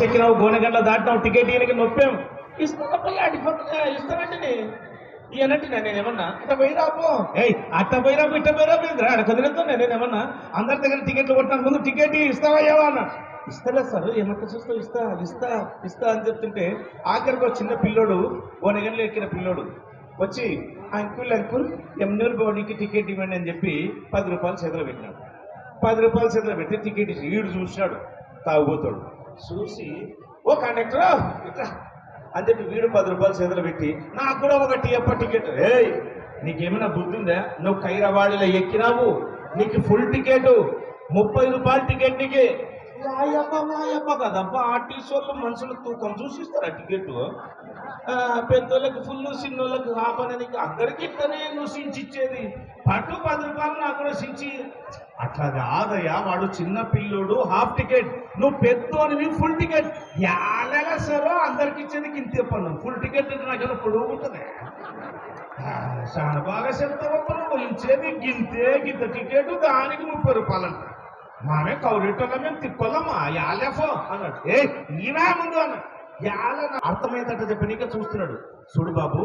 Bus ఎక్కినావు గోనెగండ్ల దాటినావు ticket ఈయనకి నొప్పాం. ఇస్తానప్ప అడిపోతున్నా ఇస్తానంటే నేను ఏమన్నా ఇట్ట పోయిరాపో ఏయ్ అట్ట పోయిరాపు ఇట్ట పోయిరాపు ఏంద్రా అక్కడ కుదిరేస్తున్నా నేనేమన్నా అందరి దగ్గర టికెట్లు కొట్టిన ముందు టికెట్ ఇస్తావయ్యావా అన్న. ఇస్తలే సార్ ఏమంట చూస్తావు ఇస్తా ఇస్తా ఇస్తా అని చెప్తుంటే ఆఖరికి ఒక చిన్న పిల్లోడు గోనెగండ్లు ఎక్కిన పిల్లోడు వచ్చి అంకుల్ అంకుల్ ఎమ్నూరు బోడీకి టికెట్ ఇవ్వండి అని చెప్పి పది రూపాయలు చేతిలో పెట్టినాడు. పది రూపాయలు చేతిలో పెట్టి టికెట్ ఇచ్చి వీడు చూశాడు తాగుబోతాడు. చూసి ఓ కండక్టర్ ఇట్లా అని చెప్పి వీడు పది రూపాయలు చేతులు పెట్టి నాకు కూడా ఒక టీఎప్ప టికెట్. ఏయ్ నీకేమైనా బుద్ధి ఉందా నువ్వు కైరవాడిలో ఎక్కినావు నీకు ఫుల్ టికెట్ ముప్పై రూపాయల టికెట్ నీకు. వాయప్ప వాయప్ప కదబ్బా ఆర్టీసీ వాళ్ళు మనుషుల తూకం చూసిస్తారా టికెట్? పెద్దోళ్ళకి ఫుల్ చిన్నోళ్ళకి హాఫ్ అందరికి ఇట్లనే నువ్వు సించిచ్చేది పట్టు పది రూపాయలు నాకు కూడా సించి అట్లా కాదయ్యా వాడు చిన్న పిల్లోడు హాఫ్ టికెట్. నువ్వు పెద్దోనివి ఫుల్ టికెట్. ఎలా సరో అందరికి ఇచ్చేది కింద చెప్పను ఫుల్ టికెట్ అంటే నాకు పొడుగు ఉంటుంది. చాలా బాగా చెప్తావు నువ్వు ఇచ్చేది గింతే గింత టికెట్ దానికి ముప్పై రూపాయలు అంట మామే కౌరెట్టోళ్ళ మేము తిక్కోళ్ళమ్మా యాలెఫో అన్నాడు. ఏ ఈవే ముందు అన్నాడు యాల అర్థమైందట చెప్పి చూస్తున్నాడు. చూడు బాబు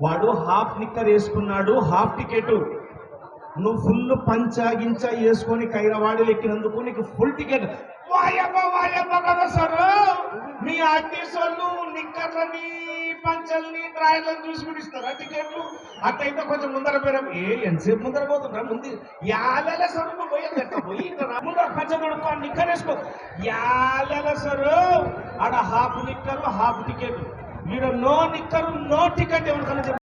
వాడు హాఫ్ నిక్కర్ వేసుకున్నాడు హాఫ్ టికెట్. నువ్వు ఫుల్ పంచాగించ వేసుకొని కైరవాడలు ఎక్కినందుకు నీకు ఫుల్ టికెట్. వాయబ్బ వాయప్ప కదా సార్? మీ ఆర్టీస్ వాళ్ళు నిక్కర్లని పంచల్ని డ్రాయర్లను చూసి పిలుస్తారా టికెట్లు? అట్టయితే కొంచెం ముందర పేరు ఏ ఎంతసేపు ముందర పోతుంటారా ముందు యాలెల సార్ పోయేది ఎట్లా పోయి ఇక్కడ రా. ముందర పంచ యాలెల సార్ ఆడ హాఫ్ నిక్కర్ హాఫ్ టికెట్ మీరు నో నిక్కరు నో టికెట్ ఎవరికన్నా చెప్పు.